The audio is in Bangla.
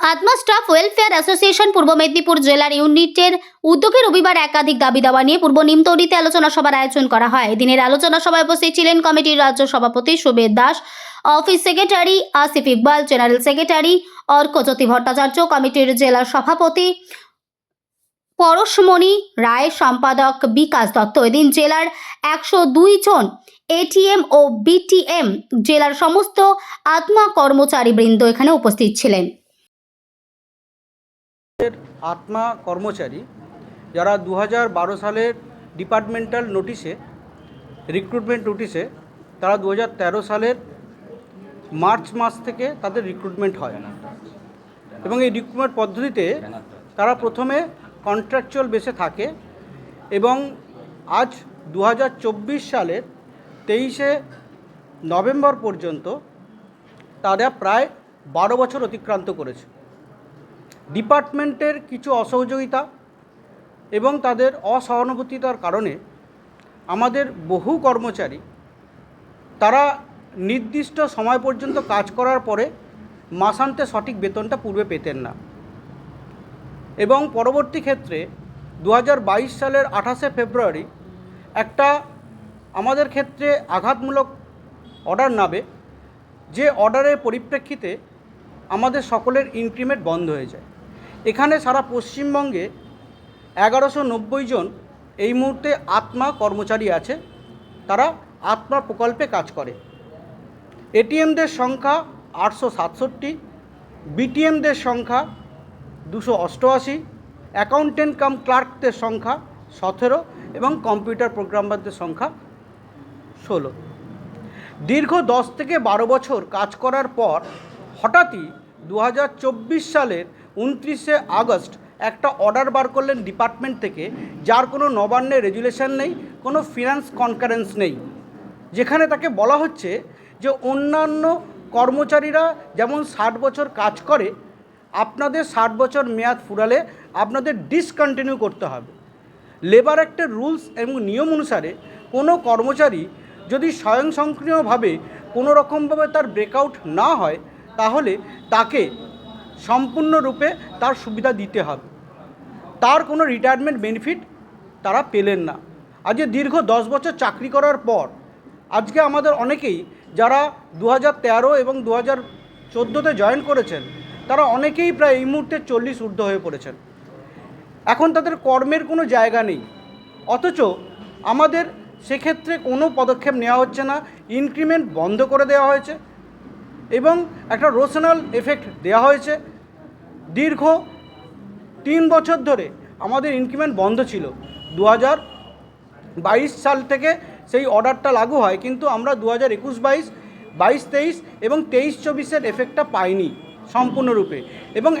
আত্মা স্টাফ ওয়েলফেয়ার অ্যাসোসিয়েশন পূর্ব মেদিনীপুর জেলার ইউনিটের উদ্যোগে রবিবার একাধিক দাবি দাওয়া নিয়ে পূর্ব নিমতৌড়িতে আলোচনা সভার আয়োজন করা হয়। দিনের আলোচনা সভায় উপস্থিত ছিলেন কমিটির রাজ্য সভাপতি Subed Das, office secretary Asif Iqbal, general secretary Arkajyoti Bhattacharya, কমিটির জেলা সভাপতি পরশমণি রায়, সম্পাদক বিকাশ দত্ত। এদিন জেলার একশো দুই জন এটিএম ও বিটিএম জেলার সমস্ত আত্মা কর্মচারী বৃন্দ এখানে উপস্থিত ছিলেন। আত্মা কর্মচারী যারা দু বারো সালের ডিপার্টমেন্টাল নোটিশে রিক্রুটমেন্ট নোটিশে, তারা দু তেরো সালের মার্চ মাস থেকে তাদের রিক্রুটমেন্ট হয়। এবং এই রিক্রুটমেন্ট পদ্ধতিতে তারা প্রথমে কন্ট্রাকচুয়াল বেসে থাকে এবং আজ দু হাজার চব্বিশ সালের তেইশে নভেম্বর পর্যন্ত তারা প্রায় বারো বছর অতিক্রান্ত করেছে। ডিপার্টমেন্টের কিছু অসহযোগিতা এবং তাদের অসহানুভূতিতার কারণে আমাদের বহু কর্মচারী তারা নির্দিষ্ট সময় পর্যন্ত কাজ করার পরে মাসান্তে সঠিক বেতনটা পূর্বে পেতেন না। এবং পরবর্তী ক্ষেত্রে দু হাজার বাইশ সালের আঠাশে ফেব্রুয়ারি একটা আমাদের ক্ষেত্রে আঘাতমূলক অর্ডার নাবে যে অর্ডারের পরিপ্রেক্ষিতে আমাদের সকলের ইনক্রিমেন্ট বন্ধ হয়ে যায়। এখানে সারা পশ্চিমবঙ্গে এগারোশো নব্বই জন এই মুহূর্তে আত্মা কর্মচারী আছে, তারা আত্মা প্রকল্পে কাজ করে। এটিএমদের সংখ্যা আটশো সাতষট্টি বিটিএমদের সংখ্যা দুশো অষ্টআশি, অ্যাকাউন্টেন্ট কাম ক্লার্কদের সংখ্যা সতেরো এবং কম্পিউটার প্রোগ্রামারদের সংখ্যা ষোলো। দীর্ঘ দশ থেকে বারো বছর কাজ করার পর হঠাৎই দু হাজার চব্বিশ সালের উনত্রিশে আগস্ট একটা অর্ডার বার করলেন ডিপার্টমেন্ট থেকে, যার কোনো নবান্নে রেজুলেশন নেই, কোনো ফিনান্স কনকারেন্স নেই। যেখানে তাকে বলা হচ্ছে যে অন্যান্য কর্মচারীরা যেমন ষাট বছর কাজ করে, আপনাদের ষাট বছর মেয়াদ ফুরালে আপনাদের ডিসকন্টিনিউ করতে হবে। লেবার অ্যাক্টের রুলস এবং নিয়ম অনুসারে কোনো কর্মচারী যদি স্বয়ংসক্রিয়ভাবে কোনো রকমভাবে তার ব্রেকআউট না হয়, তাহলে তাকে সম্পূর্ণরূপে তার সুবিধা দিতে হবে। তার কোনো রিটায়ারমেন্ট বেনিফিট তারা পেলেন না। আজকে দীর্ঘ দশ বছর চাকরি করার পর, আজকে আমাদের অনেকেই যারা দু তেরো এবং দু হাজার চোদ্দোতে জয়েন করেছেন, তারা অনেকেই প্রায় এই মুহূর্তে চল্লিশ ঊর্ধ্ব হয়ে পড়েছেন। এখন তাদের কর্মের কোনো জায়গা নেই। অথচ আমাদের সেক্ষেত্রে কোনো পদক্ষেপ নেওয়া হচ্ছে না। ইনক্রিমেন্ট বন্ধ করে দেওয়া হয়েছে। এবং একটা রোশনাল এফেক্ট দেওয়া হয়েছে। দীর্ঘ তিন বছর ধরে আমাদের ইনক্রিমেন্ট বন্ধ ছিল। দু বাইশ সাল থেকে সেই অর্ডারটা লাগু হয়, কিন্তু আমরা দু হাজার একুশ বাইশ বাইশ তেইশ এবং তেইশ চব্বিশের এফেক্টটা পাইনি সম্পূর্ণরূপে। এবং